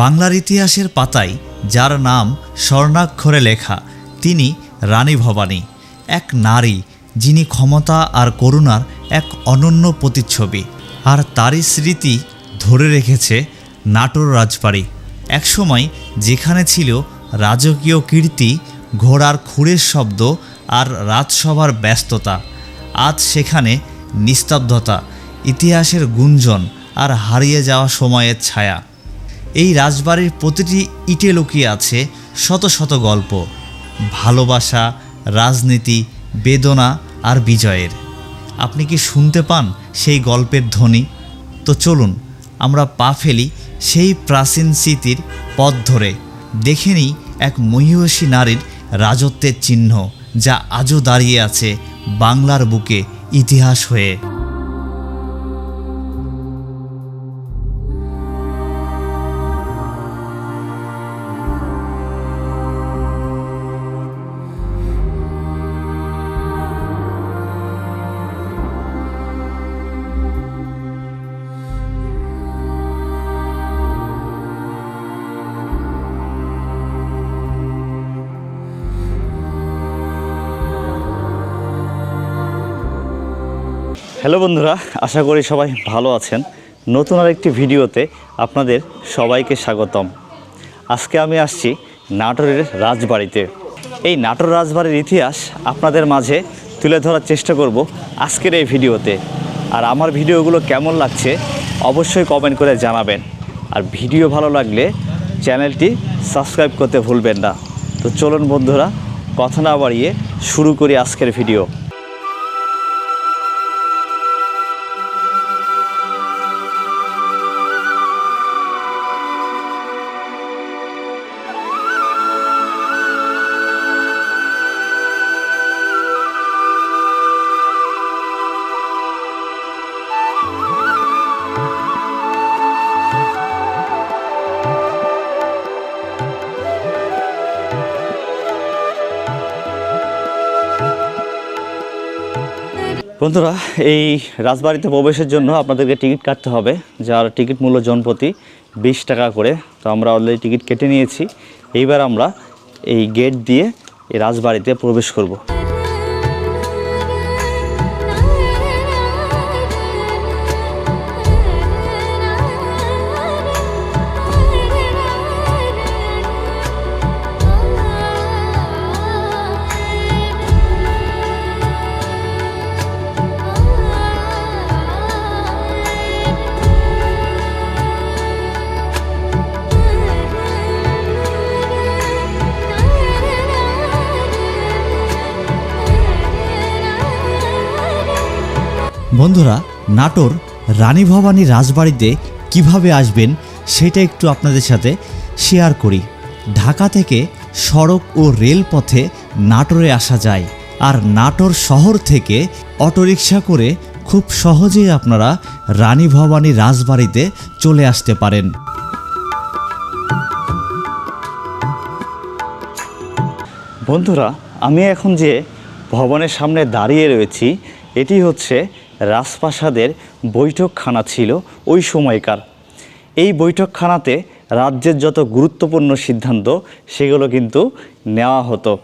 বাংলার ইতিহাসের পাতায়, যার নাম স্বর্ণাক্ষরে লেখা, তিনি রানী ভবানী, এক নারী যিনি ক্ষমতা আর করুণার এক অনন্য প্রতিচ্ছবি। আর তারই স্মৃতি ধরে রেখেছে নাটোর রাজবাড়ি। একসময় যেখানে ছিল রাজকীয় কীর্তি, ঘোড়ার খুঁড়ের শব্দ আর রাজসভার ব্যস্ততা, আজ সেখানে নিস্তব্ধতা, ইতিহাসের গুঞ্জন আর হারিয়ে যাওয়া সময়ের ছায়া। এই রাজবাড়ির প্রতিটি ইটে লুকিয়ে আছে শত শত গল্প, ভালোবাসা, রাজনীতি, বেদনা আর বিজয়ের। আপনি কি শুনতে পান সেই গল্পের ধ্বনি? তো চলুন, আমরা পা ফেলি সেই প্রাচীন স্মৃতির পথ ধরে। দেখে নিই এক মহিষী নারীর রাজত্বের চিহ্ন, যা আজও দাঁড়িয়ে আছে বাংলার বুকে ইতিহাস হয়ে। হ্যালো বন্ধুরা, আশা করি সবাই ভালো আছেন। নতুন আরেকটি ভিডিওতে আপনাদের সবাইকে স্বাগতম। আজকে আমি আসছি নাটোরের রাজবাড়িতে। এই নাটোর রাজবাড়ির ইতিহাস আপনাদের মাঝে তুলে ধরার চেষ্টা করব আজকের এই ভিডিওতে। আর আমার ভিডিওগুলো কেমন লাগছে অবশ্যই কমেন্ট করে জানাবেন। আর ভিডিও ভালো লাগলে চ্যানেলটি সাবস্ক্রাইব করতে ভুলবেন না। তো চলুন বন্ধুরা, কথা না বাড়িয়ে শুরু করি আজকের ভিডিও। বন্ধুরা, এই রাজবাড়িতে প্রবেশের জন্য আপনাদেরকে টিকিট কাটতে হবে, যার টিকিট মূল্য জনপ্রতি বিশ টাকা করে। তো আমরা অলরেডি টিকিট কেটে নিয়েছি। এইবার আমরা এই গেট দিয়ে এই রাজবাড়িতে প্রবেশ করব। বন্ধুরা, নাটোর রানী ভবানী রাজবাড়িতে কীভাবে আসবেন সেটা একটু আপনাদের সাথে শেয়ার করি। ঢাকা থেকে সড়ক ও রেলপথে নাটোরে আসা যায় আর নাটোর শহর থেকে অটোরিকশা করে খুব সহজেই আপনারা রানী ভবানী রাজবাড়িতে চলে আসতে পারেন। বন্ধুরা, আমি এখন যে ভবনের সামনে দাঁড়িয়ে রয়েছি, এটি হচ্ছে রাজপ্রাসাদের বৈঠকখানা ছিল ওই সময়কার। এই বৈঠকখানাতে রাজ্যের যত গুরুত্বপূর্ণ সিদ্ধান্ত, সেগুলো কিন্তু নেওয়া হতো।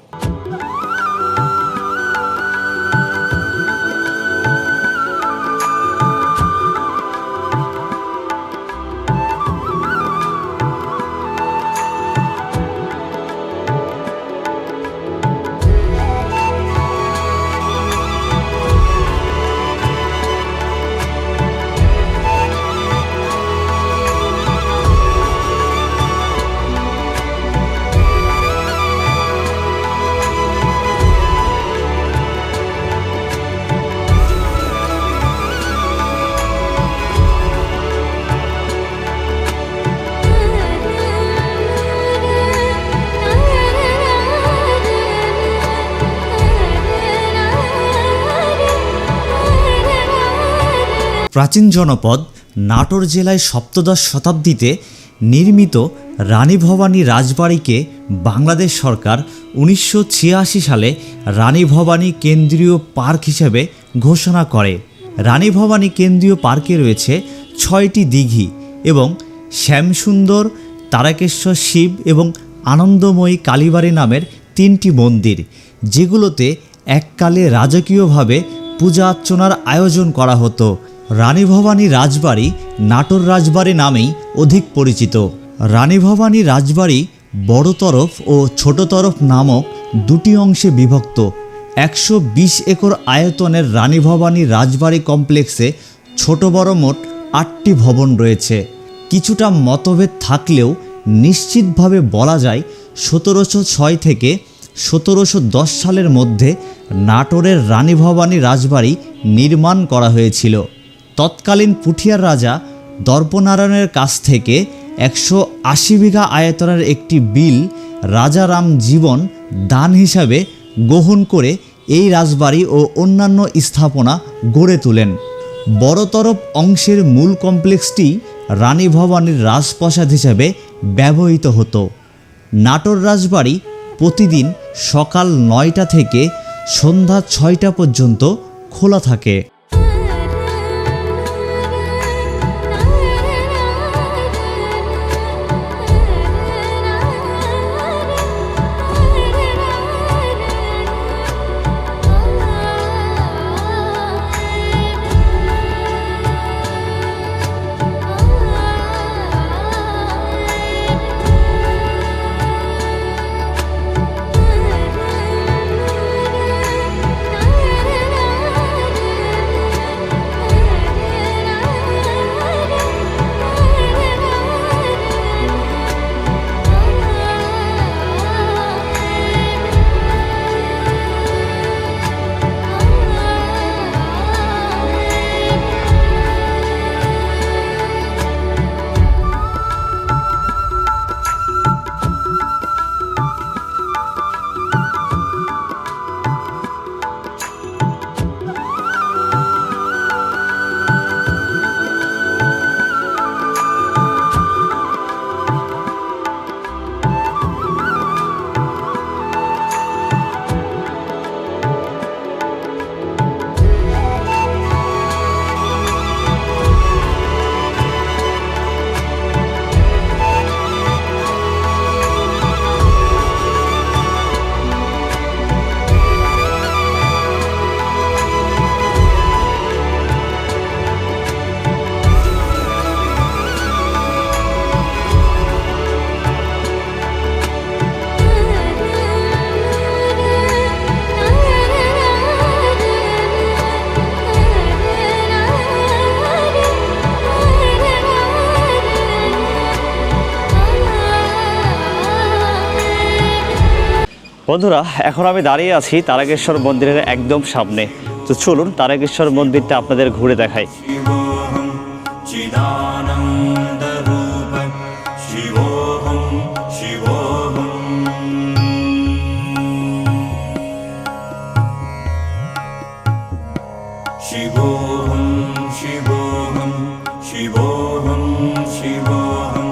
প্রাচীন জনপদ নাটোর জেলায় সপ্তদশ শতাব্দীতে নির্মিত রানী ভবানী রাজবাড়িকে বাংলাদেশ সরকার উনিশশো ছিয়াশি সালে রানী ভবানী কেন্দ্রীয় পার্ক হিসেবে ঘোষণা করে। রানী ভবানী কেন্দ্রীয় পার্কে রয়েছে ছয়টি দিঘি এবং শ্যামসুন্দর, তারাকেশ্বর শিব এবং আনন্দময়ী কালীবাড়ি নামের তিনটি মন্দির, যেগুলোতে এককালে রাজকীয়ভাবে পূজা অর্চনার আয়োজন করা হতো। রানী ভবানী রাজবাড়ি নাটোর রাজবাড়ি নামেই অধিক পরিচিত। রানী ভবানী রাজবাড়ি বড় তরফ ও ছোট তরফ নামক দুটি অংশে বিভক্ত। একশো বিশ একর আয়তনের রানী ভবানী রাজবাড়ি কমপ্লেক্সে ছোট বড় মোট আটটি ভবন রয়েছে। কিছুটা মতভেদ থাকলেও নিশ্চিতভাবে বলা যায় সতেরোশো ছয় থেকে সতেরোশো দশ সালের মধ্যে নাটোরের রানী ভবানী রাজবাড়ি নির্মাণ করা হয়েছিল। তৎকালীন পুঠিয়ার রাজা দর্পনারায়ণের কাছ থেকে একশো আশি বিঘা আয়তনের একটি বিল রাজারাম জীবন দান হিসাবে গ্রহণ করে এই রাজবাড়ি ও অন্যান্য স্থাপনা গড়ে তোলেন। বড়তরফ অংশের মূল কমপ্লেক্সটি রানী ভবানীর রাজপ্রাসাদ হিসাবে ব্যবহৃত হতো। নাটোর রাজবাড়ি প্রতিদিন সকাল নয়টা থেকে সন্ধ্যা ছয়টা পর্যন্ত খোলা থাকে। বন্ধুরা এখন আমি দাঁড়িয়ে আছি তারাকেশ্বর মন্দিরের একদম সামনে তো চলুন তারাকেশ্বর মন্দিরটা আপনাদের ঘুরে দেখাই शिवोऽहं चिदानन्दरूप शिवोऽहं शिवोऽहम् शिवोऽहं शिवोऽहं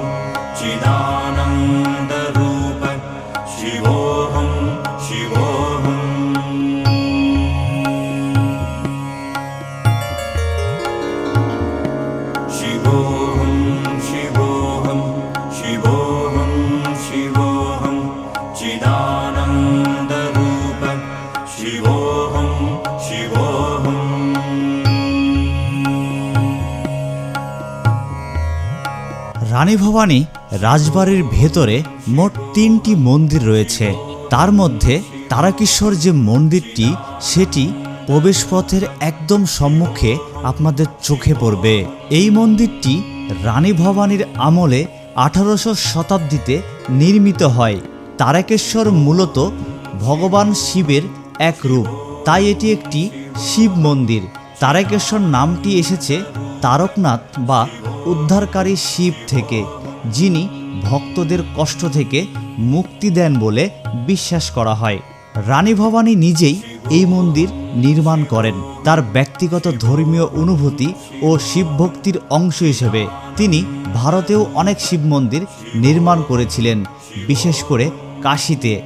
রানী ভবানী রাজবাড়ির ভেতরে মোট তিনটি মন্দির রয়েছে। তার মধ্যে তারাকেশ্বর যে মন্দিরটি, সেটি প্রবেশপথের একদম সম্মুখে আপনাদের চোখে পড়বে। এই মন্দিরটি রানী ভবানীর আমলে আঠারোশো শতাব্দীতে নির্মিত হয়। তারাকেশ্বর মূলত ভগবান শিবের এক রূপ, তাই এটি একটি শিব মন্দির। তারকেশ্বর নামটি এসেছে তারকনাথ বা উদ্ধারকারী শিব থেকে, যিনি ভক্তদের কষ্ট থেকে মুক্তি দেন বলে বিশ্বাস করা হয়। রানী ভবানী নিজেই এই মন্দির নির্মাণ করেন। তার ব্যক্তিগত ধর্মীয় অনুভূতি ও শিব ভক্তির অংশ হিসেবে তিনি ভারতেও অনেক শিব মন্দির নির্মাণ করেছিলেন, বিশেষ করে কাশীতে।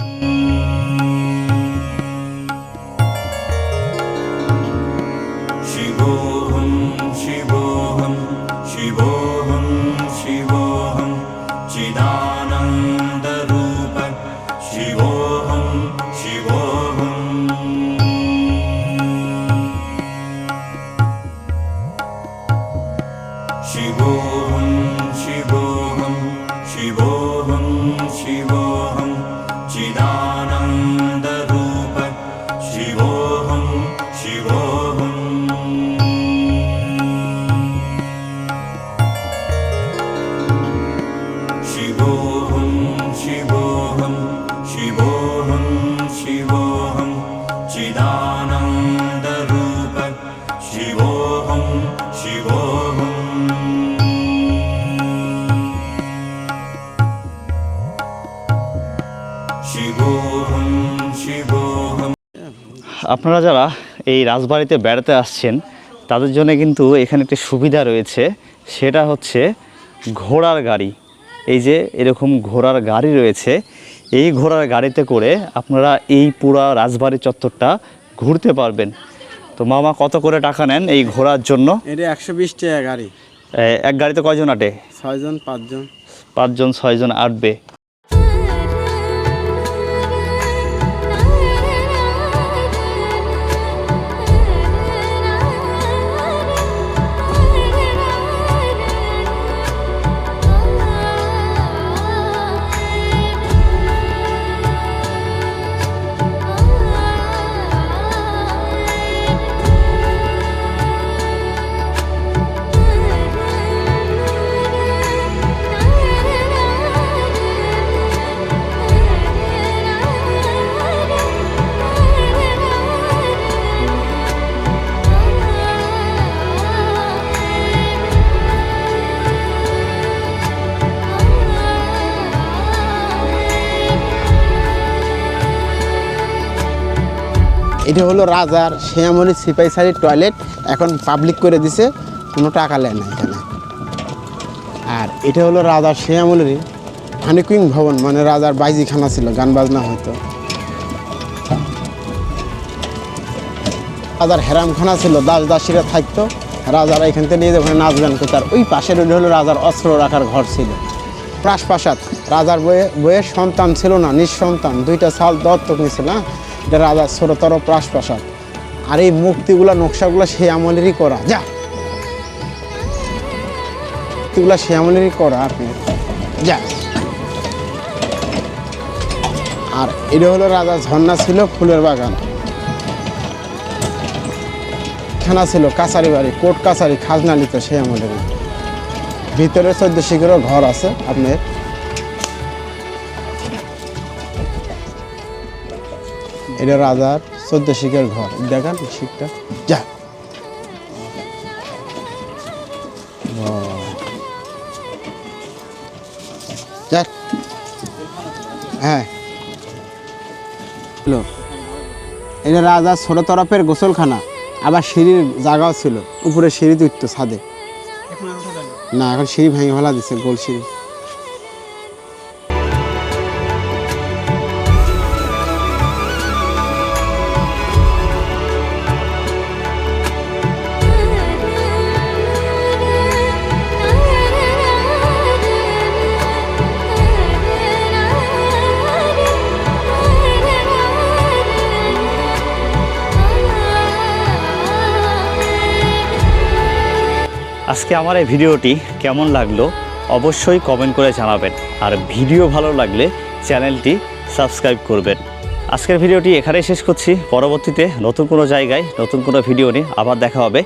Oh. আপনারা যারা এই রাজবাড়িতে বেড়াতে আসছেন তাদের জন্য কিন্তু এখানে একটি সুবিধা রয়েছে। সেটা হচ্ছে ঘোড়ার গাড়ি। এই যে এরকম ঘোড়ার গাড়ি রয়েছে এই ঘোড়ার গাড়িতে করে আপনারা এই পুরা রাজবাড়ি চত্বরটা ঘুরতে পারবেন। তো মামা কত করে টাকা নেন এই ঘোরার জন্য? এটা একশো বিশ টাকা গাড়ি। এক গাড়িতে কয়জন আটে? ছয়জন পাঁচজন। পাঁচজন ছয়জন আটবে। এটা হলো রাজার শিয়ামণি সিপাই সারি টয়লেট। এখন পাবলিক করে দিছে, কোনো টাকা নেয় না এখানে। আর এটা হলো রাজার শিয়ামলির হানিকুইং ভবন মানে রাজার বাইজিখানা ছিল, গান বাজনা হতো রাজার হেরামখানা ছিল, দাস দাসীরা থাকতো, রাজারা এখান থেকে নিয়ে ওখানে নাচ গান করতো। আর ওই পাশের ওটা হলো রাজার অস্ত্র রাখার ঘর ছিল। প্রাসপ্রাসাদ, রাজার বইয়ে বইয়ের সন্তান ছিল না, নিঃসন্তান, দুইটা সাল দত্তক নিয়েছিল হ্যাঁ? এটা রাজার ছোটতর প্রাসপ্রাসাদ। আর এই মূর্তিগুলা নকশাগুলো সেই আমলেরই করা। যা। মূর্তিগুলা সেই আমলেরই করা আপনি যা। আর এটা হলো রাজা ঝর্ণা ছিল, ফুলের বাগান। খানা ছিল, কাছারি বাড়ি কোর্ট কাছারি, খাজনা নিত সে আমলের ভিতরে চোদ্দ শিখেরও ঘর আছে, আপনার। এটা রাজার চোদ্দ শিখের ঘর। দেখান শিখটা। যা। হ্যাঁ। হ্যালো। এটা রাজার ছোট তরফের গোসলখানা। আবার সিঁড়ির জায়গাও ছিল। উপরে সিঁড়ি উঠতো ছাদে। না। এখন সিঁড়ি ভেঙে ফেলা দিচ্ছে গোল সিঁড়ি। আজকে আমার এই ভিডিওটি কেমন লাগল অবশ্যই কমেন্ট করে জানাবেন। আর ভিডিও ভালো লাগলে চ্যানেলটি সাবস্ক্রাইব করবেন। আজকের ভিডিওটি এখানেই শেষ করছি। পরবর্তীতে নতুন কোনো জায়গায় নতুন কোনো ভিডিও নিয়ে আবার দেখা হবে।